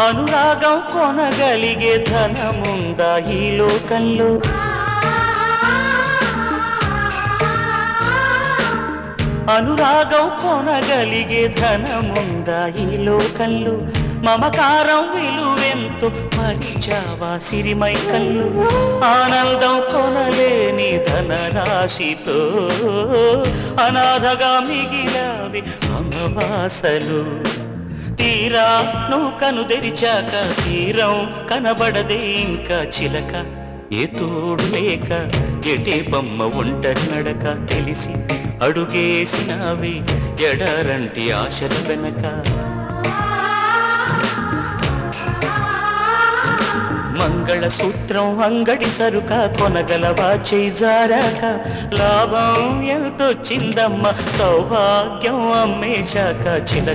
అనురాగం కొనగలిగే ధనముందా ఈ లోకంలో. అనురాగం కొనగలిగే ధనముందా ఈ లోకంలో. మమకారం విలువెంతో మరిచావా సిరిమై కళ్ళు. ఆనందం కొనలేని ధనరాశితో అనాథగా మిగిలావి అమవాసలు. తీరా నువ్వు కను తెరిచాక తీరం కనబడదే ఇంకా చిలక. ఏ తోడు లేక ఎటే బొమ్మ ఒంటరి నడక తెలిసి అడుగేసినవి ఎడారంటి ఆశల వెనక. మంగళసూత్రం అంగడి సరుక కొనగలవా చేజారాక లాభం ఎంతొచ్చిందమ్మ సౌభాగ్యం అమ్మేశాక చిలక.